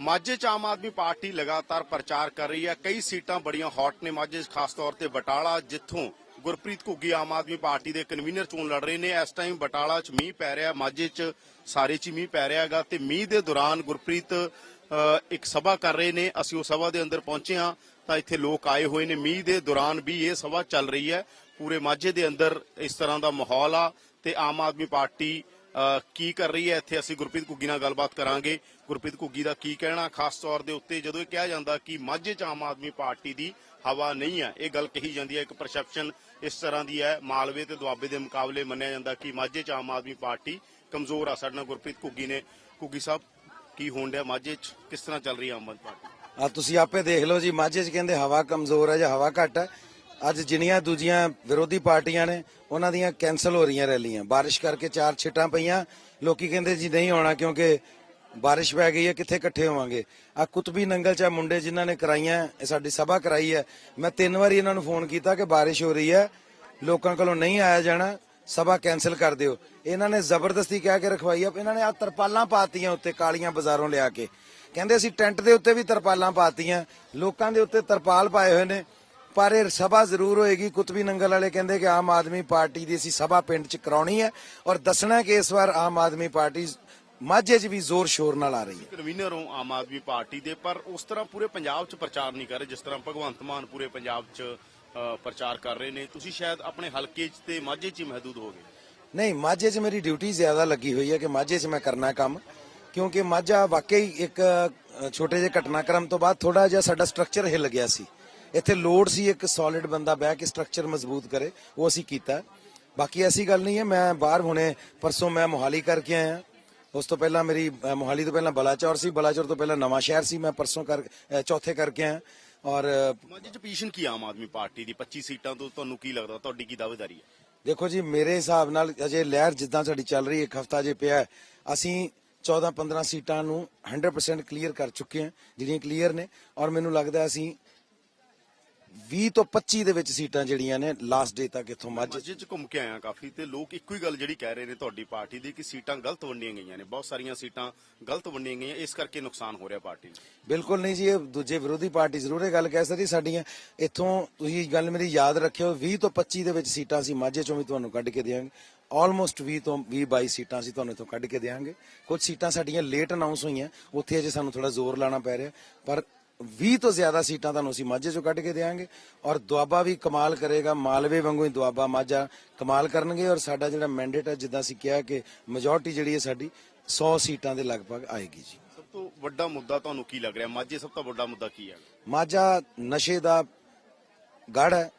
ਮਾਝੇ ਚ ਆਮ ਆਦਮੀ ਪਾਰਟੀ ਲਗਾਤਾਰ ਪ੍ਰਚਾਰ ਕਰ ਰਹੀ ਹੈ। ਕਈ ਸੀਟਾਂ ਬੜੀਆਂ ਹੌਟ ਨੇ ਮਾਝੇ 'ਚ ਖਾਸ ਤੌਰ ਤੇ ਬਟਾਲਾ ਜਿੱਥੋਂ ਗੁਰਪ੍ਰੀਤ ਘੁੱਗੀ ਆਮ ਆਦਮੀ ਪਾਰਟੀ ਦੇ ਕਨਵੀਨਰ ਚੋਣ ਲੜ ਰਹੇ ਨੇ। ਇਸ ਟਾਈਮ ਬਟਾਲਾ 'ਚ ਮੀਂਹ ਪੈ ਰਿਹਾ ਮਾਝੇ 'ਚ ਸਾਰੇ 'ਚ ਹੀ ਮੀਂਹ ਪੈ ਰਿਹਾ ਹੈਗਾ ਤੇ ਮੀਂਹ ਦੇ ਦੌਰਾਨ ਗੁਰਪ੍ਰੀਤ ਅ, ਇੱਕ ਸਭਾ ਕਰ ਰਹੇ ਨੇ। ਅਸੀਂ ਉਹ ਸਭਾ ਦੇ ਅੰਦਰ ਪਹੁੰਚੇ ਹਾਂ ਤਾਂ ਇੱਥੇ ਲੋਕ ਆਏ ਹੋਏ ਨੇ। ਮੀਂਹ ਦੇ ਦੌਰਾਨ ਵੀ ਇਹ ਸਭਾ ਚੱਲ ਰਹੀ ਹੈ। ਪੂਰੇ ਮਾਝੇ ਦੇ ਅੰਦਰ ਇਸ ਤਰ੍ਹਾਂ ਦਾ ਮਾਹੌਲ ਆ ਤੇ ਆਮ ਆਦਮੀ ਪਾਰਟੀ ਕੀ ਕਰ ਰਹੀ ਹੈ? ਇੱਥੇ ਅਸੀਂ ਗੁਰਪ੍ਰੀਤ ਘੁੱਗੀ ਨਾਲ ਗੱਲਬਾਤ ਕਰਾਂਗੇ। ਗੁਰਪ੍ਰੀਤ ਘੁੱਗੀ ਦਾ ਕੀ ਕਹਿਣਾ? ਖਾਸ ਤੌਰ ਦੇ ਉੱਤੇ ਜਦੋਂ ਇਹ ਕਿਹਾ ਜਾਂਦਾ ਕਿ ਮਾਝੇ 'ਚ ਆਮ ਆਦਮੀ ਪਾਰਟੀ ਦੀ ਹਵਾ ਨਹੀਂ ਹੈ, ਇਹ ਗੱਲ ਕਹੀ ਜਾਂਦੀ ਹੈ। ਇੱਕ ਪਰਸੈਪਸ਼ਨ ਇਸ ਤਰ੍ਹਾਂ ਦੀ ਹੈ, ਮਾਲਵੇ ਤੇ ਦੁਆਬੇ ਦੇ ਮੁਕਾਬਲੇ ਮੰਨਿਆ ਜਾਂਦਾ ਕਿ ਮਾਝੇ 'ਚ ਆਮ ਆਦਮੀ ਪਾਰਟੀ ਕਮਜ਼ੋਰ ਆ। ਸਾਡੇ ਨਾਲ ਗੁਰਪ੍ਰੀਤ ਘੁੱਗੀ ਨੇ। ਘੁੱਗੀ ਸਾਹਿਬ, ਕੀ ਹੋਣ ਡਿਆ? ਮਾਝੇ 'ਚ ਕਿਸ ਤਰ੍ਹਾਂ ਚੱਲ ਰਹੀ ਹੈ ਆਮ ਆਦਮੀ ਪਾਰਟੀ? ਆ, ਤੁਸੀਂ ਆਪੇ ਦੇਖ ਲਓ ਜੀ, ਮਾਝੇ 'ਚ ਕਹਿੰਦੇ ਹਵਾ ਕਮਜ਼ੋਰ ਹੈ ਜਾਂ ਹਵਾ ਘੱਟ ਹੈ। ਅੱਜ ਜਿੰਨੀਆਂ ਦੂਜੀਆਂ ਵਿਰੋਧੀ ਪਾਰਟੀਆਂ ਨੇ, ਉਹਨਾਂ ਦੀਆਂ ਕੈਨਸਲ ਹੋ ਰਹੀਆਂ ਰੈਲੀਆਂ। ਬਾਰਿਸ਼ ਕਰਕੇ ਚਾਰ ਛਿੱਟਾਂ ਪਈਆਂ। ਲੋਕੀ ਕਹਿੰਦੇ ਜੀ ਨਹੀਂ ਆਉਣਾ ਕਿਉਂਕਿ ਬਾਰਿਸ਼ ਪੈ ਗਈ ਹੈ, ਕਿੱਥੇ ਇਕੱਠੇ ਹੋਵਾਂਗੇ? ਆ ਕੁਤਬੀ ਨੰਗਲ ਚ ਮੁੰਡੇ ਜਿਨ੍ਹਾਂ ਨੇ ਕਰਾਈਆਂ, ਇਹ ਸਾਡੀ ਸਭਾ ਕਰਾਈ ਹੈ। ਮੈਂ ਤਿੰਨ ਵਾਰੀ ਇਹਨਾਂ ਨੂੰ ਫੋਨ ਕੀਤਾ ਕਿ ਬਾਰਿਸ਼ ਹੋ ਰਹੀ ਹੈ, ਲੋਕਾਂ ਕੋਲੋਂ ਨਹੀਂ ਆਇਆ ਜਾਣਾ, ਸਭਾ ਕੈਨਸਲ ਕਰ ਦਿਓ। ਇਹਨਾਂ ਨੇ ਜ਼ਬਰਦਸਤੀ ਕਹਿ ਕੇ ਰਖਵਾਈ ਆ, ਇਹਨਾਂ ਨੇ ਆ ਤਰਪਾਲਾਂ ਪਾਤੀਆਂ ਉੱਤੇ ਕਾਲੀਆਂ ਬਾਜ਼ਾਰੋਂ ਲਿਆ ਕੇ। ਕਹਿੰਦੇ ਅਸੀਂ ਟੈਂਟ ਦੇ ਉੱਤੇ ਵੀ ਤਰਪਾਲਾਂ ਪਾਤੀਆਂ, ਲੋਕਾਂ ਦੇ ਉੱਤੇ ਤਰਪਾਲ ਪਾਏ ਹੋਏ ਨੇ। ਪਰ ਇਹ ਸਭਾ ਜ਼ਰੂਰ ਹੋਏਗੀ। ਕੁਤਬੀ ਨੰਗਲ ਵਾਲੇ ਕਹਿੰਦੇ ਕਿ ਆਮ ਆਦਮੀ ਪਾਰਟੀ ਦੀ ਅਸੀਂ ਸਭਾ ਪਿੰਡ 'ਚ ਕਰਾਉਣੀ ਹੈ ਔਰ ਦੱਸਣਾ ਕਿ ਇਸ ਵਾਰ ਆਮ ਆਦਮੀ ਪਾਰਟੀ ਮਾਝੇ 'ਚ ਵੀ ਜ਼ੋਰ ਸ਼ੋਰ ਨਾਲ ਆ ਰਹੀ ਹੈ। ਕਨਵੀਨਰ ਹੋ ਆਮ ਆਦਮੀ ਪਾਰਟੀ ਦੇ ਪਰ ਉਸ ਤਰ੍ਹਾਂ ਪੂਰੇ ਪੰਜਾਬ 'ਚ ਪ੍ਰਚਾਰ ਨਹੀਂ ਕਰ ਰਹੇ ਜਿਸ ਤਰ੍ਹਾਂ ਭਗਵੰਤ ਮਾਨ ਪੂਰੇ ਪੰਜਾਬ 'ਚ ਪ੍ਰਚਾਰ ਕਰ ਰਹੇ ਨੇ। ਤੁਸੀਂ ਸ਼ਾਇਦ ਆਪਣੇ ਹਲਕੇ 'ਚ ਤੇ ਮਾਝੇ 'ਚ ਹੀ ਮਹਦੂਦ ਹੋਗੇ ਨਹੀਂ ਮਾਝੇ 'ਚ ਮੇਰੀ ਡਿਊਟੀ ਜ਼ਿਆਦਾ ਲੱਗੀ ਹੋਈ ਹੈ ਕਿ ਮਾਝੇ 'ਚ ਮੈਂ ਕਰਨਾ ਕੰਮ ਕਿਉਂਕਿ ਮਾਝਾ ਵਾਕਈ ਇੱਕ ਛੋਟੇ ਜਿਹੇ ਘਟਨਾਕ੍ਰਮ ਤੋਂ ਬਾਅਦ ਥੋੜਾ ਜਿਹਾ ਸਾਡਾ ਸਟਰਕਚਰ ਹਿੱਲ ਗਿਆ ਸੀ। ਇੱਥੇ ਲੋੜ ਸੀ ਇੱਕ ਸੋਲਿਡ ਬੰਦਾ ਬਹਿ ਕੇ ਸਟਰਕਚਰ ਮਜ਼ਬੂਤ ਕਰੇ ਉਹ ਅਸੀਂ ਕੀਤਾ। ਬਾਕੀ ਐਸੀ ਗੱਲ ਨਹੀਂ ਹੈ ਮੈਂ ਬਾਹਰ ਹੁਣੇ ਪਰਸੋਂ ਮੈਂ ਮੋਹਾਲੀ ਕਰਕੇ ਆਇਆ। ਉਸ ਤੋਂ ਪਹਿਲਾਂ ਮੇਰੀ ਮੋਹਾਲੀ ਤੋਂ ਪਹਿਲਾਂ ਬਲਾਚੌਰ ਸੀ ਬਲਾਚੌਰ ਤੋਂ ਪਹਿਲਾਂ ਨਵਾਂ ਸ਼ਹਿਰ ਸੀ ਮੈਂ ਪਰਸੋਂ ਕਰ ਚੌਥੇ ਕਰਕੇ ਆਇਆ। ਔਰ ਅ, ਮਾਝੇ 'ਚ ਪੋਜੀਸ਼ਨ ਕੀ ਆਮ ਆਦਮੀ ਪਾਰਟੀ ਦੀ? 25 ਸੀਟਾਂ ਤੋਂ ਤੁਹਾਨੂੰ ਕੀ ਲੱਗਦਾ? ਤੁਹਾਡੀ ਕੀ ਦਾਅਵੇਦਾਰੀ ਹੈ? ਦੇਖੋ ਜੀ ਮੇਰੇ ਹਿਸਾਬ ਨਾਲ ਅਜੇ ਲਹਿਰ ਜਿੱਦਾਂ ਸਾਡੀ ਚੱਲ ਰਹੀ ਹੈ ਇੱਕ ਹਫਤਾ ਜੇ ਪਿਆ ਅਸੀਂ 14 15 ਸੀਟਾਂ ਨੂੰ 100% ਕਲੀਅਰ ਕਰ ਚੁੱਕੇ ਹਾਂ ਜਿਹੜੀਆਂ ਕਲੀਅਰ ਨੇ। ਔਰ ਮੈਨੂੰ ਲੱਗਦਾ ਅਸੀਂ 20 ਤੋਂ 25 ਦੇ ਵਿੱਚ ਸੀਟਾਂ ਜਿਹੜੀਆਂ ਨੇ ਲਾਸਟ ਡੇ ਤੱਕ ਇੱਥੋਂ ਮੱਝ। ਮਾਝੇ 'ਚ ਘੁੰਮ ਕੇ ਆਇਆ ਕਾਫੀ ਤੇ ਲੋਕ ਇੱਕੋ ਹੀ ਗੱਲ ਜਿਹੜੀ ਕਹਿ ਰਹੇ ਨੇ ਤੁਹਾਡੀ ਪਾਰਟੀ ਦੀ ਕਿ ਸੀਟਾਂ ਗਲਤ ਵੰਡੀਆਂ ਗਈਆਂ ਨੇ। ਬਹੁਤ ਸਾਰੀਆਂ ਸੀਟਾਂ ਗਲਤ ਵੰਡੀਆਂ ਗਈਆਂ ਇਸ ਕਰਕੇ ਨੁਕਸਾਨ ਹੋ ਰਿਹਾ ਪਾਰਟੀ ਨੂੰ। ਬਿਲਕੁਲ ਨਹੀਂ ਜੀ ਇਹ ਦੂਜੇ ਵਿਰੋਧੀ ਪਾਰਟੀ ਜ਼ਰੂਰ ਇਹ ਗੱਲ ਕਹਿ ਸਕਦੀ ਸਾਡੀਆਂ ਇੱਥੋਂ ਤੁਸੀਂ ਗੱਲ ਮੇਰੀ ਯਾਦ ਰੱਖਿਓ 20 ਤੋਂ 25 ਦੇ ਵਿੱਚ ਸੀਟਾਂ ਅਸੀਂ ਮਾਝੇ ਚੋਂ ਵੀ ਤੁਹਾਨੂੰ ਕੱਢ ਕੇ ਦੇਵਾਂਗੇ ਆਲਮੋਸਟ 20 ਤੋਂ 20 22 ਸੀਟਾਂ ਅਸੀਂ ਤੁਹਾਨੂੰ ਇੱਥੋਂ ਕੱਢ ਕੇ ਦੇਵਾਂਗੇ ਕੁਝ ਸੀਟਾਂ ਸਾਡੀਆਂ ਲੇਟ ਅਨਾਉਂਸ ਹੋਈਆਂ ਉੱਥੇ ਅਜੇ ਸਾਨੂੰ ਥੋੜਾ ਜ਼ੋਰ ਲਾਣਾ ਪੈ ਰਿਹਾ ਪਰ 20 ਤੋਂ ਜ਼ਿਆਦਾ ਸੀਟਾਂ ਤੁਹਾਨੂੰ ਅਸੀਂ ਮਾਝੇ ਚੋਂ ਕੱਢ ਕੇ ਦੇਵਾਂਗੇ ਔਰ ਦੁਆਬਾ ਵੀ ਕਮਾਲ ਕਰੇਗਾ ਮਾਲਵੇ ਵਾਂਗੂ ਹੀ ਦੁਆਬਾ ਮਾਝਾ ਕਮਾਲ ਕਰਨਗੇ ਔਰ ਸਾਡਾ ਜਿਹੜਾ ਮੈਂਡੇਟ ਹੈ ਜਿੱਦਾਂ ਅਸੀਂ ਕਿਹਾ ਕਿ ਮੈਜੋਰਟੀ ਜਿਹੜੀ ਹੈ ਸਾਡੀ 100 ਸੀਟਾਂ ਦੇ ਲਗਭਗ ਆਏਗੀ ਜੀ। ਸਭ ਤੋਂ ਵੱਡਾ ਮੁੱਦਾ ਤੁਹਾਨੂੰ ਕੀ ਲੱਗ ਰਿਹਾ? ਮਾਝੇ ਸਭ ਤੋਂ ਵੱਡਾ ਮੁੱਦਾ ਕੀ ਹੈ? ਮਾਝਾ ਨਸ਼ੇ ਦਾ ਗੜ ਹੈ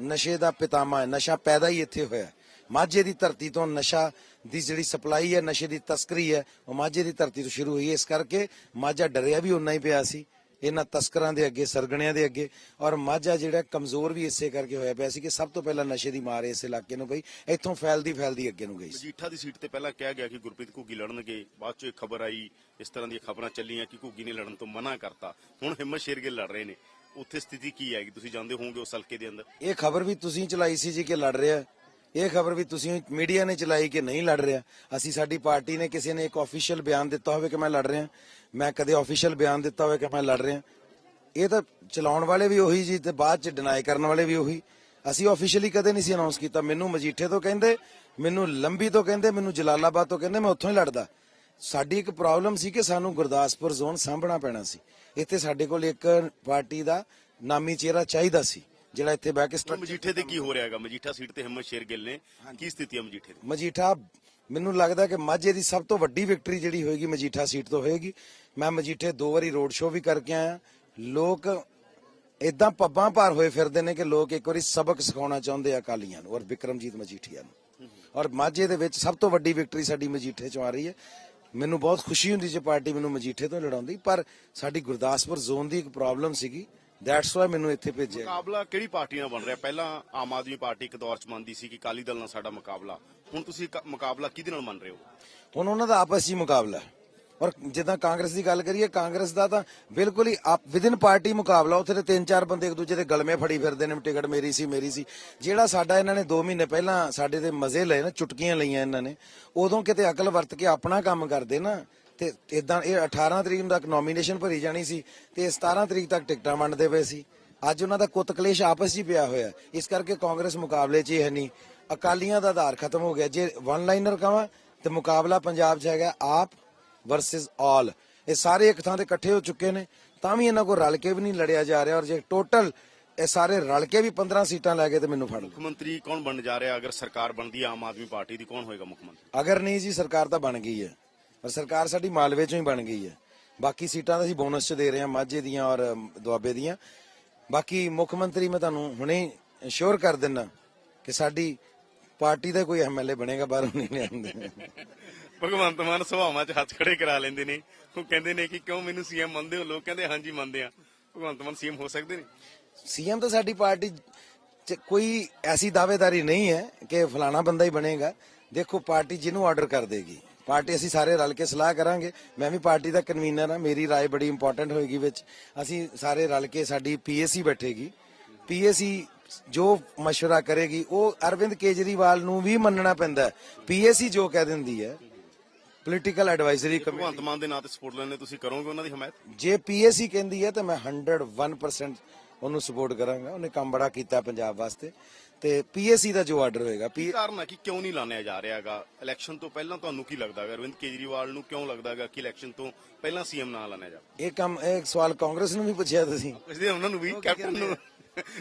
ਨਸ਼ੇ ਦਾ ਪਿਤਾਮਾ ਹੈ ਨਸ਼ਾ ਪੈਦਾ ਹੀ ਇੱਥੇ ਹੋਇਆ ਹੈ। ਮਾਝੇ ਦੀ ਧਰਤੀ ਤੋਂ ਨਸ਼ਾ ਦੀ ਜਿਹੜੀ ਸਪਲਾਈ ਹੈ ਨਸ਼ੇ ਦੀ ਤਸਕਰੀ ਹੈ ਉਹ ਮਾਝੇ ਦੀ ਧਰਤੀ ਤੋਂ ਸ਼ੁਰੂ ਹੋਈ ਹੈ। ਇਸ ਕਰਕੇ ਮਾਝਾ ਡਰਿਆ ਵੀ ਉਨਾ ਹੀ ਪਿਆ ਸੀ। ਇਹਨਾਂ ਤਸਕਰਾਂ ਦੇ ਅੱਗੇ ਸਰਗਣਿਆਂ ਦੇ ਅੱਗੇ ਔਰ ਮਾਝਾ ਜਿਹੜਾ ਕਮਜ਼ੋਰ ਵੀ ਇਸੇ ਕਰਕੇ ਹੋਇਆ ਪਿਆ ਸੀ ਕਿ ਸਭ ਤੋਂ ਪਹਿਲਾਂ ਨਸ਼ੇ ਦੀ ਮਾਰ ਇਸ ਇਲਾਕੇ ਨੂੰ ਪਈ ਇੱਥੋਂ ਫੈਲਦੀ ਫੈਲਦੀ ਅੱਗੇ ਨੂੰ ਗਈ ਸੀ। ਮਜੀਠਾ ਦੀ ਸੀਟ ਤੇ ਪਹਿਲਾਂ ਕਿਹਾ ਗਿਆ ਕਿ ਗੁਰਪ੍ਰੀਤ ਘੁੱਗੀ ਲੜਨਗੇ ਬਾਅਦ ਚੋਂ ਖਬਰ ਆਈ ਇਸ ਤਰ੍ਹਾਂ ਦੀਆਂ ਖਬਰਾਂ ਚੱਲੀਆਂ ਕਿ ਘੁੱਗੀ ਨੇ ਲੜਨ ਤੋਂ ਮਨਾ ਕਰਤਾ। ਹੁਣ ਹਿੰਮਤ ਸ਼ੇਰਗਿੱਲ ਲੜ ਰਹੇ ਨੇ। ਉੱਥੇ ਸਥਿਤੀ ਕੀ ਹੈਗੀ ਤੁਸੀਂ ਜਾਣਦੇ ਹੋਵੋਗੇ ਉਸ ਹਲਕੇ ਦੇ ਅੰਦਰ? ਇਹ ਖਬਰ ਵੀ ਤੁਸੀਂ ਚਲਾਈ ਸੀ ਜੀ ਕਿ ਲੜ ਰਿਹਾ। ਇਹ ਖਬਰ ਵੀ ਤੁਸੀਂ ਮੀਡੀਆ ਨੇ ਚਲਾਈ ਕਿ ਨਹੀਂ ਲੜ ਰਿਹਾ? ਅਸੀਂ ਸਾਡੀ ਪਾਰਟੀ ਨੇ ਕਿਸੇ ਨੇ ਇੱਕ ਆਫੀਸ਼ੀਅਲ ਬਿਆਨ ਦਿੱਤਾ ਹੋਵੇ ਕਿ ਮੈਂ ਲੜ ਰਿਹਾ? ਮੈਂ ਕਦੇ ਆਫੀਸ਼ੀਅਲ ਬਿਆਨ ਦਿੱਤਾ ਹੋਵੇ ਕਿ ਮੈਂ ਲੜ ਰਿਹਾ? ਇਹ ਤਾਂ ਚਲਾਉਣ ਵਾਲੇ ਵੀ ਉਹੀ ਜੀ ਤੇ ਬਾਅਦ ਚ ਡਿਨਾਈ ਕਰਨ ਵਾਲੇ ਵੀ ਉਹੀ। ਅਸੀਂ ਆਫੀਸ਼ੀਅਲੀ ਕਦੇ ਨਹੀਂ ਸੀ ਅਨਾਉਂਸ ਕੀਤਾ। ਮੈਨੂੰ ਮਜੀਠੇ ਤੋਂ ਕਹਿੰਦੇ, ਮੈਨੂੰ ਲੰਬੀ ਤੋਂ ਕਹਿੰਦੇ, ਮੈਨੂੰ ਜਲਾਲਾਬਾਦ ਤੋਂ ਕਹਿੰਦੇ, ਮੈਂ ਉੱਥੋਂ ਹੀ ਲੜਦਾ। ਸਾਡੀ ਇੱਕ ਪ੍ਰੋਬਲਮ ਸੀ ਕਿ ਸਾਨੂੰ ਗੁਰਦਾਸਪੁਰ ਜ਼ੋਨ ਸਾਂਭਣਾ ਪੈਣਾ ਸੀ। ਇੱਥੇ ਸਾਡੇ ਕੋਲ ਇੱਕ ਪਾਰਟੀ ਦਾ ਨਾਮੀ ਚਿਹਰਾ ਚਾਹੀਦਾ ਸੀ। ਜਿਹੜਾ ਇੱਥੇ ਬਹਿ ਕੇ structure ਮਜੀਠੇ ਤੇ ਕੀ ਹੋ ਰਿਹਾ ਹੈਗਾ? ਮਜੀਠਾ ਸੀਟ ਤੇ ਹਿੰਮਤ ਸ਼ੇਰਗਿੱਲ ਨੇ। ਕੀ ਸਥਿਤੀ ਹੈ ਮਜੀਠੇ ਦੀ? ਮਜੀਠਾ ਮੈਨੂੰ ਲੱਗਦਾ ਕਿ ਮਾਝੇ ਦੀ ਸਭ ਤੋਂ ਵੱਡੀ ਵਿਕਟਰੀ ਜਿਹੜੀ ਹੋਏਗੀ ਮਜੀਠਾ ਸੀਟ ਤੋਂ ਹੋਏਗੀ। ਮੈਂ ਮਜੀਠੇ ਦੋ ਵਾਰੀ ਰੋਡ ਸ਼ੋਅ ਵੀ ਕਰਕੇ ਆਇਆ। ਲੋਕ ਇਦਾਂ ਪੱਬਾਂ ਭਾਰ ਹੋਏ ਫਿਰਦੇ ਨੇ ਕਿ ਲੋਕ ਇੱਕ ਵਾਰੀ ਸਬਕ ਸਿਖਾਉਣਾ ਚਾਹੁੰਦੇ ਆ ਅਕਾਲੀਆਂ ਨੂੰ ਔਰ ਵਿਕਰਮਜੀਤ ਮਜੀਠੀਆ ਨੂੰ। ਔਰ ਮਾਝੇ ਦੇ ਵਿੱਚ ਸਭ ਤੋਂ ਵੱਡੀ ਵਿਕਟਰੀ ਸਾਡੀ ਮਜੀਠੇ ਚੋਂ ਆ ਰਹੀ ਹੈ। ਮੈਨੂੰ ਬਹੁਤ ਖੁਸ਼ੀ ਹੁੰਦੀ ਜੇ ਪਾਰਟੀ ਮੈਨੂੰ ਮਜੀਠੇ ਤੋਂ ਲੜਾਉਂਦੀ ਪਰ ਸਾਡੀ ਗੁਰਦਾਸਪੁਰ ਜ਼ੋਨ ਦੀ ਇੱਕ ਪ੍ਰੋਬਲਮ ਸੀਗੀ। ਦੈਟਸ ਵਾਈ ਮੈਨੂੰ ਇੱਥੇ ਭੇਜਿਆ ਮੁਕਾਬਲਾ ਕਿਹੜੀ ਪਾਰਟੀ ਨਾਲ ਬਣ ਰਿਹਾ? ਪਹਿਲਾਂ ਆਮ ਆਦਮੀ ਪਾਰਟੀ ਇੱਕ ਦੌਰ ਚ ਮੰਨਦੀ ਸੀ ਕਿ ਕਾਲੀ ਦਲ ਨਾਲ ਸਾਡਾ ਮੁਕਾਬਲਾ। ਹੁਣ ਤੁਸੀਂ ਕ- ਮੁਕਾਬਲਾ ਕਿਹਦੇ ਨਾਲ ਮੰਨ ਰਹੇ ਹੋ? ਹੁਣ ਉਹਨਾਂ ਦਾ ਆਪਸ 'ਚ ਹੀ ਮੁਕਾਬਲਾ ਹੈ। ਔਰ ਜਿੱਦਾਂ ਕਾਂਗਰਸ ਦੀ ਗੱਲ ਕਰੀਏ ਕਾਂਗਰਸ ਦਾ ਤਾਂ ਬਿਲਕੁਲ ਹੀ ਆਪ ਵਿਦਿਨ ਪਾਰਟੀ ਮੁਕਾਬਲਾ ਉੱਥੇ ਤੇ ਤਿੰਨ ਚਾਰ ਬੰਦੇ ਇੱਕ ਦੂਜੇ ਦੇ ਗਲਮੇ ਫੜੀ ਫਿਰਦੇ ਨੇ ਟਿਕਟ ਮੇਰੀ ਸੀ ਮੇਰੀ ਸੀ। ਜਿਹੜਾ ਸਾਡਾ ਇਹਨਾਂ ਨੇ 2 ਮਹੀਨੇ ਪਹਿਲਾਂ ਸਾਡੇ ਦੇ ਮਜ਼ੇ ਲਏ ਨਾ ਚੁਟਕੀਆਂ ਲਈਆਂ ਇਹਨਾਂ ਨੇ ਉਦੋਂ ਕਿਤੇ ਅਕਲ ਵਰਤ ਕੇ ਆਪਣਾ ਕੰਮ ਕਰਦੇ ਨਾ ਤੇ ਇਦਾਂ ਇਹ 18 ਤਰੀਕ ਤੱਕ ਨੋਮੀਨੇਸ਼ਨ ਭਰੀ ਜਾਣੀ ਸੀ ਤੇ 17 ਤਰੀਕ ਤੱਕ ਟਿਕਟਾਂ ਵੰਡਦੇ ਪਏ ਸੀ। ਅੱਜ ਉਹਨਾਂ ਦਾ ਕੁੱਤ ਕਲੇਸ਼ ਆਪਸ 'ਚ ਹੀ ਪਿਆ ਹੋਇਆ ਇਸ ਕਰਕੇ ਕਾਂਗਰਸ ਮੁਕਾਬਲੇ 'ਚ ਹੀ ਹੈ ਨਹੀਂ। ਅਕਾਲੀਆਂ ਦਾ ਆਧਾਰ ਖਤਮ ਹੋ ਗਿਆ। ਜੇ ਵਨ ਲਾਈਨਰ ਕਹਾਂ ਤੇ ਮੁਕਾਬਲਾ ਪੰਜਾਬ 'ਚ ਹੈਗਾ ਆਪ ਵਰਸਸ ਆਲ ਇਹ ਸਾਰੇ ਇੱਕ ਥਾਂ ਤੇ ਇਕੱਠੇ ਹੋ ਚੁੱਕੇ ਨੇ ਤਾਂ ਵੀ ਇਹਨਾਂ ਕੋਲ ਰਲ ਕੇ ਵੀ ਨਹੀਂ ਲੜਿਆ ਜਾ ਰਿਹਾ। ਔਰ ਜੇ ਟੋਟਲ ਇਹ ਸਾਰੇ ਰਲ ਕੇ ਵੀ 15 ਸੀਟਾਂ ਲੈ ਗਏ ਤੇ ਮੈਨੂੰ ਫੜ ਲਓ। ਮੁੱਖ ਮੰਤਰੀ ਕੌਣ ਬਣਨ ਜਾ ਰਿਹਾ? ਅਗਰ ਸਰਕਾਰ ਬਣਦੀ ਆਮ ਆਦਮੀ ਪਾਰਟੀ ਦੀ ਕੌਣ ਹੋਏਗਾ ਮੁੱਖ ਮੰਤਰੀ? ਅਗਰ ਨਹੀਂ ਜੀ ਸਰਕਾਰ ਤਾਂ ਬਣ ਗਈ ਹੈ। ਪਰ ਸਰਕਾਰ ਸਾਡੀ ਮਾਲਵੇ ਚੋਂ ਹੀ ਬਣ ਗਈ ਹੈ। ਬਾਕੀ ਸੀਟਾਂ ਤਾਂ ਅਸੀਂ ਬੋਨਸ ਚ ਦੇ ਰਹੇ ਹਾਂ ਮਾਝੇ ਦੀਆਂ ਔਰ ਦੁਆਬੇ ਦੀਆਂ। ਬਾਕੀ ਮੁੱਖ ਮੰਤਰੀ ਮੈਂ ਤੁਹਾਨੂੰ ਹੁਣੇ ਸ਼ੋਰ ਕਰ ਦਿੰਨਾ ਕਿ ਸਾਡੀ ਪਾਰਟੀ ਦਾ ਕੋਈ ਐਮਐਲਏ ਬਣੇਗਾ ਬਾਹਰੋਂ ਨਹੀਂ ਲਿਆਉਂਦੇ। ਭਗਵੰਤ ਮਾਨ ਸਭਾਵਾਂ 'ਚ ਹੱਥ ਖੜੇ ਕਰਾ ਲੈਂਦੇ ਨੇ। ਉਹ ਕਹਿੰਦੇ ਨੇ ਕਿ ਕਿਉਂ ਮੈਨੂੰ ਸੀਐਮ ਮੰਨਦੇ ਹੋ? ਲੋਕ ਕਹਿੰਦੇ ਹਾਂਜੀ ਮੰਨਦੇ ਆ ਭਗਵੰਤ ਮਾਨ ਸੀਐਮ ਹੋ ਸਕਦੇ ਨੇ? ਸੀਐਮ ਤਾਂ ਸਾਡੀ ਪਾਰਟੀ ਚ ਕੋਈ ਐਸੀ ਦਾਅਵੇਦਾਰੀ ਨਹੀਂ ਹੈ ਕਿ ਫਲਾਣਾ ਬੰਦਾ ਹੀ ਬਣੇਗਾ। ਦੇਖੋ ਪਾਰਟੀ ਜਿਹਨੂੰ ਆਰਡਰ ਕਰ ਦੇਗੀ। ਪਾਰਟੀ ਅਸੀਂ ਸਾਰੇ ਰਲ ਕੇ ਸਲਾਹ ਕਰਾਂਗੇ ਮੈਂ ਵੀ ਪਾਰਟੀ ਦਾ ਕਨਵੀਨਰ ਹਾਂ ਮੇਰੀ رائے ਬੜੀ ਇੰਪੋਰਟੈਂਟ ਹੋਏਗੀ ਵਿੱਚ ਅਸੀਂ ਸਾਰੇ ਰਲ ਕੇ ਸਾਡੀ ਪੀਏਸੀ ਬੈਠੇਗੀ ਪੀਏਸੀ ਜੋ ਮਸ਼ਵਰਾ ਕਰੇਗੀ ਉਹ ਅਰਵਿੰਦ ਕੇਜਰੀਵਾਲ ਨੂੰ ਵੀ ਮੰਨਣਾ ਪੈਂਦਾ ਹੈ ਪੀਏਸੀ ਜੋ ਕਹਿ ਦਿੰਦੀ ਹੈ political advisory committee Bhagwant Mann ਦੇ ਨਾਂ ਤੇ ਸਪੋਰਟ ਲੈਣੇ ਤੁਸੀਂ ਕਰੋਗੇ ਉਹਨਾਂ ਦੀ ਹਮਾਇਤ ਜੇ ਪੀਐਸਸੀ ਕਹਿੰਦੀ ਹੈ ਤਾਂ ਮੈਂ 101% ਉਹਨੂੰ ਸਪੋਰਟ ਕਰਾਂਗਾ। ਉਹਨੇ ਕੰਮ ਬੜਾ ਕੀਤਾ ਪੰਜਾਬ ਵਾਸਤੇ। ਤੇ ਪੀਐਸਸੀ ਦਾ ਜੋ ਆਰਡਰ ਹੋਏਗਾ ਪੀ ਕਾਰਨ ਹੈ ਕਿ ਕਿਉਂ ਨਹੀਂ ਲਾਣਿਆ ਜਾ ਰਿਹਾਗਾ ਇਲੈਕਸ਼ਨ ਤੋਂ ਪਹਿਲਾਂ ਤੁਹਾਨੂੰ ਕੀ ਲੱਗਦਾ ਹੈ ਅਰਵਿੰਦ ਕੇਜਰੀਵਾਲ ਨੂੰ ਕਿਉਂ ਲੱਗਦਾ ਹੈਗਾ ਕਿ ਇਲੈਕਸ਼ਨ ਤੋਂ ਪਹਿਲਾਂ ਸੀਐਮ ਨਾ ਲਾਣਿਆ ਜਾਵੇ? ਇਹ ਕੰਮ ਇਹ ਸਵਾਲ ਕਾਂਗਰਸ ਨੂੰ ਵੀ ਪੁੱਛਿਆ ਤੁਸੀਂ। ਇਸ ਦੇ ਉਹਨਾਂ ਨੂੰ ਵੀ ਕੈਪਟਨ ਨੂੰ।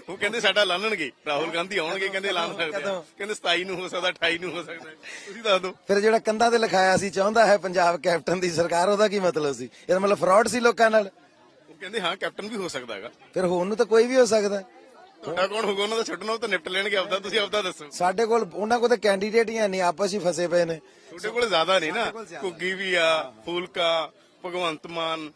ਉਹ ਕਹਿੰਦੇ ਸਾਡਾ ਲਾਣਨਗੇ। ਰਾਹੁਲ ਗਾਂਧੀ ਆਉਣਗੇ ਕਹਿੰਦੇ ਐਲਾਨ ਸਕਦੇ? ਕਹਿੰਦੇ 27 ਨੂੰ ਹੋ ਸਕਦਾ 28 ਨੂੰ ਹੋ ਸਕਦਾ। ਤੁਸੀਂ ਦੱਸ ਦਿਓ। ਫਿਰ ਜਿਹੜਾ ਕੰਧਾਂ ਤੇ ਲਿਖਾਇਆ ਸੀ ਚਾਹੁੰਦਾ ਹੈ ਪੰਜਾਬ ਕੈਪਟਨ ਦੀ ਸਰਕਾਰ ਉਹਦਾ ਕੀ ਮਤਲਬ ਸੀ? ਇਹਦਾ ਮਤਲਬ ਫਰਾਡ ਸੀ ਲੋਕਾਂ ਨਾਲ? ਕਹਿੰਦੇ ਹਾਂ ਕੈਪਟਨ ਵੀ ਹੋ ਸਕਦਾ ਹੈਗਾ। ਫਿਰ ਹੋਣ ਨੂੰ ਤਾਂ ਕੋਈ ਵੀ ਹੋ ਸਕਦਾ ਤੁਹਾਡਾ ਕੌਣ ਹੋਊਗਾ? ਉਹਨਾਂ ਦਾ ਛੱਡਣਾ ਉਹ ਤਾਂ ਨਿਪਟ ਲੈਣਗੇ ਆਪਦਾ ਤੁਸੀਂ ਆਪਦਾ ਦੱਸੋ। ਸਾਡੇ ਕੋਲ ਉਹਨਾਂ ਕੋਲ ਤਾਂ ਕੈਂਡੀਡੇਟ ਹੀ ਹੈ ਨਹੀਂ ਆਪਸ ਹੀ ਫਸੇ ਪਏ ਨੇ। ਤੁਹਾਡੇ ਕੋਲ ਜ਼ਿਆਦਾ ਨਹੀਂ ਨਾ। ਘੁੱਗੀ ਵੀ ਆ ਫੂਲਕਾ ਭਗਵੰਤ ਮਾਨ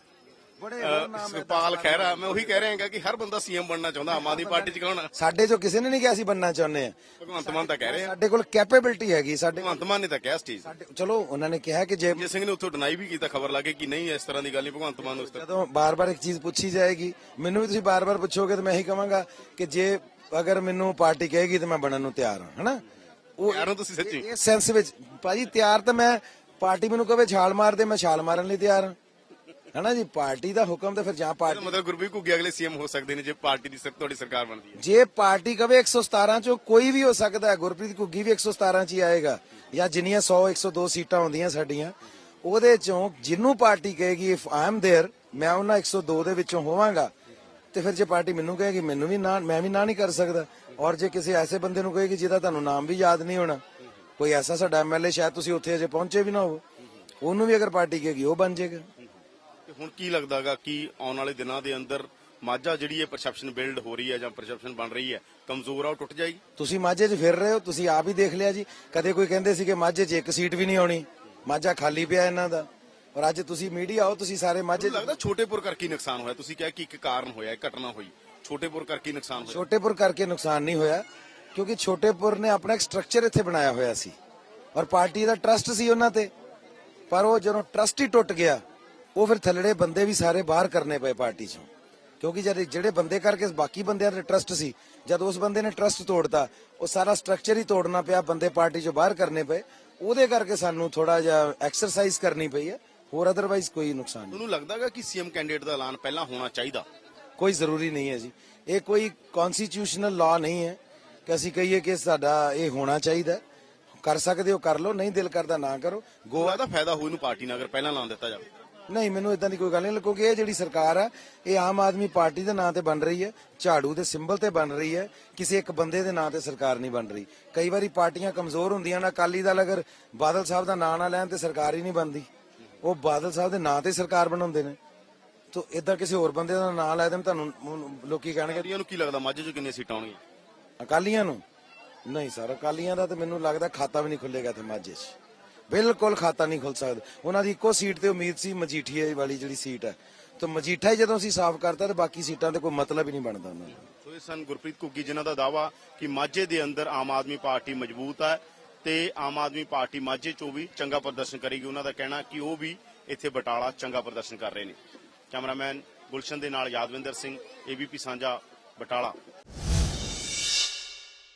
ਸੁਖਪਾਲ ਖਹਿਰਾ ਮੈਂ ਉਹੀ ਕਹਿ ਰਿਹਾ ਹਾਂ ਕਿ ਹਰ ਬੰਦਾ ਸੀਐਮ ਬਣਨਾ ਚਾਹੁੰਦਾ ਆਮ ਆਦਮੀ ਪਾਰਟੀ ਚ ਕੌਣ ਆ? ਸਾਡੇ ਚੋਂ ਕਿਸੇ ਨੇ ਨਹੀਂ ਕਿਹਾ ਅਸੀਂ ਬੰਨਾ ਚਾਹੁੰਦੇ ਆ। ਭਗਵੰਤ ਮਾਨ ਤਾਂ ਕਹਿ ਰਹੇ। ਆ ਸਾਡੇ ਕੋਲ ਕੈਪੇਬਿਲਿਟੀ ਹੈਗੀ ਸਾਡੇ ਭਗਵੰਤ ਮਾਨ ਨੇ ਤਾਂ ਕਿਹਾ ਸਟੇਜ ਸਾਡੇ ਚਲੋ ਉਹਨਾਂ ਨੇ ਕਿਹਾ ਕਿ ਜੇ ਜੇ ਸਿੰਘ ਨੇ ਉੱਥੋਂ ਡਿਨਾਈ ਵੀ ਕੀਤਾ ਖਬਰ ਲੱਗੇ ਕਿ ਨਹੀਂ ਇਸ ਤਰ੍ਹਾਂ ਦੀ ਗੱਲ ਨਹੀਂ ਭਗਵੰਤ ਮਾਨ ਇਸ ਤਰ੍ਹਾਂ ਜਦੋਂ ਬਾਰ-ਬਾਰ ਇੱਕ ਚੀਜ਼ ਪੁੱਛੀ ਜਾਏਗੀ ਮੈਨੂੰ ਵੀ ਤੁਸੀਂ ਬਾਰ-ਬਾਰ ਪੁੱਛੋਗੇ ਤਾਂ ਮੈਂ ਇਹੀ ਕਹਾਂਗਾ ਕਿ ਜੇ ਅਗਰ ਮੈਨੂੰ ਪਾਰਟੀ ਕਹੇਗੀ ਤਾਂ ਮੈਂ ਬਣਨ ਨੂੰ ਤਿਆਰ ਹਾਂ ਹਨਾ? ਉਹ ਯਾਰੋਂ ਤੁਸੀਂ ਸੱਚੀ। ਇਹ ਸੈਂਸ ਵਿੱਚ ਭਾਜੀ ਤਿਆਰ ਤਾਂ ਮੈਂ ਪਾਰਟੀ ਮੈਨੂੰ ਕਹੇ ਛਾਲ ਮਾਰ ਦੇ ਮੈਂ ਛਾਲ ਮਾਰਨ ਲਈ ਤਿਆਰ ਹਾਂ। ਹਨਾ ਜੀ ਪਾਰਟੀ ਦਾ ਹੁਕਮ ਤਾਂ ਫਿਰ ਜਾਂ ਇਹਦਾ ਪਾਰਟੀ ਮਤਲਬ ਗੁਰਬੀਰ ਘੁੱਗੀ ਅਗਲੇ ਸੀਐਮ ਹੋ ਸਕਦੇ ਨੇ ਜੇ ਪਾਰਟੀ ਦੀ ਸਰ ਤੁਹਾਡੀ ਸਰਕਾਰ ਬਣਦੀ ਹੈ ਜੇ ਪਾਰਟੀ ਕਵੇ 117 ਚੋਂ ਕੋਈ ਵੀ ਹੋ ਸਕਦਾ ਹੈ ਗੁਰਪ੍ਰੀਤ ਘੁੱਗੀ ਵੀ 117 ਚ ਹੀ ਆਏਗਾ ਜਾਂ ਜਿੰਨੀਆਂ 100 102 ਸੀਟਾਂ ਹੁੰਦੀਆਂ ਸਾਡੀਆਂ ਉਹਦੇ ਚੋਂ ਜਿੰਨੂੰ ਪਾਰਟੀ ਕਹੇਗੀ ਇਫ ਆਈ ਐਮ देयर ਮੈਂ ਉਹਨਾਂ 102 ਦੇ ਵਿੱਚੋਂ ਹੋਵਾਂਗਾ ਤੇ ਫਿਰ ਜੇ ਪਾਰਟੀ ਮੈਨੂੰ ਕਹੇਗੀ ਮੈਨੂੰ ਵੀ ਨਾ ਮੈਂ ਵੀ ਨਾ ਨਹੀਂ ਕਰ ਸਕਦਾ ਔਰ ਜੇ ਕਿਸੇ ਐਸੇ ਬੰਦੇ ਨੂੰ ਕਹੇਗੀ ਜਿਹਦਾ ਤੁਹਾਨੂੰ ਨਾਮ ਵੀ ਯਾਦ ਨਹੀਂ ਹੋਣਾ ਕੋਈ ਐਸਾ ਸਾਡਾ ਐਮਐਲਏ ਸ਼ਾਇਦ ਤੁਸੀਂ ਉੱਥੇ ਅਜੇ ਪਹੁੰਚੇ ਵੀ ਨਾ ਹੋ ਉਹਨੂੰ ਵੀ ਅਗਰ ਪਾਰਟੀ ਕਹੇਗੀ ਉਹ ਬਣ ਜਾਏਗਾ ਤੇ ਹੁਣ ਕੀ ਲੱਗਦਾਗਾ ਕਿ ਆਉਣ ਵਾਲੇ ਦਿਨਾਂ ਦੇ ਅੰਦਰ ਮਾਝਾ ਜਿਹੜੀ ਇਹ ਪਰਸੈਪਸ਼ਨ ਬਿਲਡ ਹੋ ਰਹੀ ਹੈ ਜਾਂ ਪਰਸੈਪਸ਼ਨ ਬਣ ਰਹੀ ਹੈ ਕਮਜ਼ੋਰ ਆ ਉਹ ਟੁੱਟ ਜਾਏਗੀ? ਤੁਸੀਂ ਮਾਝੇ 'ਚ ਫਿਰ ਰਹੇ ਹੋ ਤੁਸੀਂ ਆਪ ਹੀ ਦੇਖ ਲਿਆ ਜੀ। ਕਦੇ ਕੋਈ ਕਹਿੰਦੇ ਸੀ ਕਿ ਮਾਝੇ 'ਚ ਇੱਕ ਸੀਟ ਵੀ ਨਹੀਂ ਆਉਣੀ ਮਾਝਾ ਖਾਲੀ ਪਿਆ ਇਹਨਾਂ ਦਾ। ਔਰ ਅੱਜ ਤੁਸੀਂ ਮੀਡੀਆ ਹੋ ਤੁਸੀਂ ਸਾਰੇ ਮਾਝੇ ਲੱਗਦਾ ਛੋਟੇਪੁਰ ਕਰਕੇ ਨੁਕਸਾਨ ਹੋਇਆ। ਤੁਸੀਂ ਕਿਹਾ ਕਿ ਇੱਕ ਕਾਰਨ ਹੋਇਆ ਇੱਕ ਘਟਨਾ ਹੋਈ। ਛੋਟੇਪੁਰ ਕਰਕੇ ਨੁਕਸਾਨ ਹੋਇਆ। ਛੋਟੇਪੁਰ ਕਰਕੇ ਨੁਕਸਾਨ ਨਹੀਂ ਹੋਇਆ ਕਿਉਂਕਿ ਛੋਟੇਪੁਰ ਨੇ ਆਪਣਾ ਇੱਕ ਸਟਰਕਚਰ ਇੱਥੇ ਬਣਾਇਆ ਹੋਇਆ ਸੀ। ਔਰ ਪਾਰਟੀ ਦਾ ਟਰਸਟ ਸੀ ਉਹਨਾਂ ਤੇ ਪਰ ਉਹ ਜਦੋਂ ਟਰਸਟ ਹੀ ਟੁੱਟ ਗਿਆ ਉਹ ਫਿਰ ਥੱਲੜੇ ਬੰਦੇ ਵੀ ਸਾਰੇ ਬਾਹਰ ਕਰਨੇ ਪਏ ਪਾਰਟੀ ਚੋਂ। ਕਿਉਂਕਿ ਜਦ ਜਿਹੜੇ ਬੰਦੇ ਕਰਕੇ ਬਾਕੀ ਬੰਦਿਆਂ ਦਾ ਟਰਸਟ ਸੀ ਜਦ ਉਸ ਬੰਦੇ ਨੇ ਟਰਸਟ ਤੋੜਤਾ ਉਹ ਸਾਰਾ ਸਟਰਕਚਰ ਹੀ ਤੋੜਨਾ ਪਿਆ ਬੰਦੇ ਪਾਰਟੀ ਚੋਂ ਬਾਹਰ ਕਰਨੇ ਪਏ। ਉਹਦੇ ਕਰਕੇ ਸਾਨੂੰ ਥੋੜਾ ਜਿਹਾ ਐਕਸਰਸਾਈਜ਼ ਕਰਨੀ ਪਈ ਹੈ। ਹੋਰ ਅਦਰਵਾਈਜ਼ ਕੋਈ ਨੁਕਸਾਨ ਨਹੀਂ। ਤੁਹਾਨੂੰ ਲੱਗਦਾਗਾ ਕਿ ਸੀਐਮ ਕੈਂਡੀਡੇਟ ਦਾ ਐਲਾਨ ਪਹਿਲਾਂ ਹੋਣਾ ਚਾਹੀਦਾ? ਕੋਈ ਜ਼ਰੂਰੀ ਨਹੀਂ ਹੈ ਜੀ। ਇਹ ਕੋਈ ਕਨਸਟੀਟਿਊਸ਼ਨਲ ਲਾਅ ਨਹੀਂ ਹੈ ਕਿ ਅਸੀਂ ਕਹੀਏ ਕਿ ਸਾਡਾ ਇਹ ਹੋਣਾ ਚਾਹੀਦਾ। ਕਰ ਸਕਦੇ ਹੋ ਕਰ ਲਓ। ਨਹੀਂ ਦਿਲ ਕਰਦਾ ਨਾ ਕਰੋ। ਗੋਆ ਦਾ ਫਾਇਦਾ ਹੋਊ ਇਹਨੂੰ ਪਾਰਟੀ ਨਾਲ ਅਗਰ ਪਹਿਲਾਂ ਐਲਾਨ ਦਿੱਤਾ ਜਾਵੇ। ਨਹੀਂ ਮੈਨੂੰ ਇਦਾਂ ਦੀ ਕੋਈ ਗੱਲ ਨਹੀਂ ਕਿਉਂਕਿ ਇਹ ਜਿਹੜੀ ਸਰਕਾਰ ਆ ਇਹ ਆਮ ਆਦਮੀ ਪਾਰਟੀ ਦੇ ਨਾਂ ਤੇ ਬਣ ਰਹੀ ਹੈ ਝਾੜੂ ਦੇ ਸਿੰਬਲ ਤੇ ਬਣ ਰਹੀ ਹੈ ਕਿਸੇ ਇੱਕ ਬੰਦੇ ਦੇ ਨਾਂ ਤੇ ਸਰਕਾਰ ਨਹੀਂ ਬਣ ਰਹੀ। ਕਈ ਵਾਰੀ ਪਾਰਟੀਆਂ ਕਮਜ਼ੋਰ ਹੁੰਦੀਆਂ ਨੇ ਅਕਾਲੀ ਦਲ ਅਗਰ ਬਾਦਲ ਸਾਹਿਬ ਦਾ ਨਾਂ ਨਾ ਲੈਣ ਤੇ ਸਰਕਾਰ ਹੀ ਨਹੀਂ ਬਣਦੀ। ਉਹ ਬਾਦਲ ਸਾਹਿਬ ਦੇ ਨਾਂ ਤੇ ਸਰਕਾਰ ਬਣਾਉਂਦੇ ਨੇ। ਤੋ ਇਦਾਂ ਕਿਸੇ ਹੋਰ ਬੰਦੇ ਦਾ ਨਾਂ ਲੈ ਦੇਣ ਤੁਹਾਨੂੰ ਲੋਕੀ ਕਹਿਣਗੇ ਅਕਾਲੀਆਂ ਨੂੰ ਕੀ ਲੱਗਦਾ ਮਾਝੇ 'ਚ ਕਿੰਨੀਆਂ ਸੀਟਾਂ ਆਉਣਗੀਆਂ? ਅਕਾਲੀਆਂ ਨੂੰ? ਨਹੀਂ ਸਰ ਅਕਾਲੀਆਂ ਦਾ ਤੇ ਮੈਨੂੰ ਲੱਗਦਾ ਖਾਤਾ ਵੀ ਨਹੀਂ ਖੁੱਲੇਗਾ ਤੇ ਮਾਝੇ 'ਚ। ਬਿਲਕੁਲ ਖਾਤਾ ਨਹੀਂ ਖੁੱਲ ਸਕਦਾ। ਉਹਨਾਂ ਦੀ ਇੱਕੋ ਸੀਟ ਤੇ ਉਮੀਦ ਸੀ ਮਜੀਠੀਏ ਵਾਲੀ ਜਿਹੜੀ ਸੀਟ ਹੈ। ਤੇ ਮਜੀਠਾ ਹੀ ਜਦੋਂ ਅਸੀਂ ਸਾਫ਼ ਕਰਤਾ ਤੇ ਬਾਕੀ ਸੀਟਾਂ ਤੇ ਕੋਈ ਮਤਲਬ ਹੀ ਨਹੀਂ ਬਣਦਾ ਉਹਨਾਂ ਦਾ। ਸੋ ਇਹ ਸਨ ਗੁਰਪ੍ਰੀਤ ਘੁੱਗੀ, ਜਿਨ੍ਹਾਂ ਦਾ ਦਾਵਾ ਕਿ ਮਾਝੇ ਦੇ ਅੰਦਰ ਆਮ ਆਦਮੀ ਪਾਰਟੀ ਮਜ਼ਬੂਤ ਹੈ ਤੇ ਆਮ ਆਦਮੀ ਪਾਰਟੀ ਮਾਝੇ 'ਚੋਂ ਵੀ ਚੰਗਾ ਪ੍ਰਦਰਸ਼ਨ ਕਰੇਗੀ। ਉਹਨਾਂ ਦਾ ਕਹਿਣਾ ਕਿ ਉਹ ਵੀ ਇੱਥੇ ਬਟਾਲਾ ਚੰਗਾ ਪ੍ਰਦਰਸ਼ਨ ਕਰ ਰਹੇ ਨੇ। ਕੈਮਰਾਮੈਨ ਗੁਲਸ਼ਨ ਦੇ ਨਾਲ ਯਾਦਵਿੰਦਰ ਸਿੰਘ, ਏਬੀਪੀ ਸਾਂਝਾ ਬਟਾਲਾ।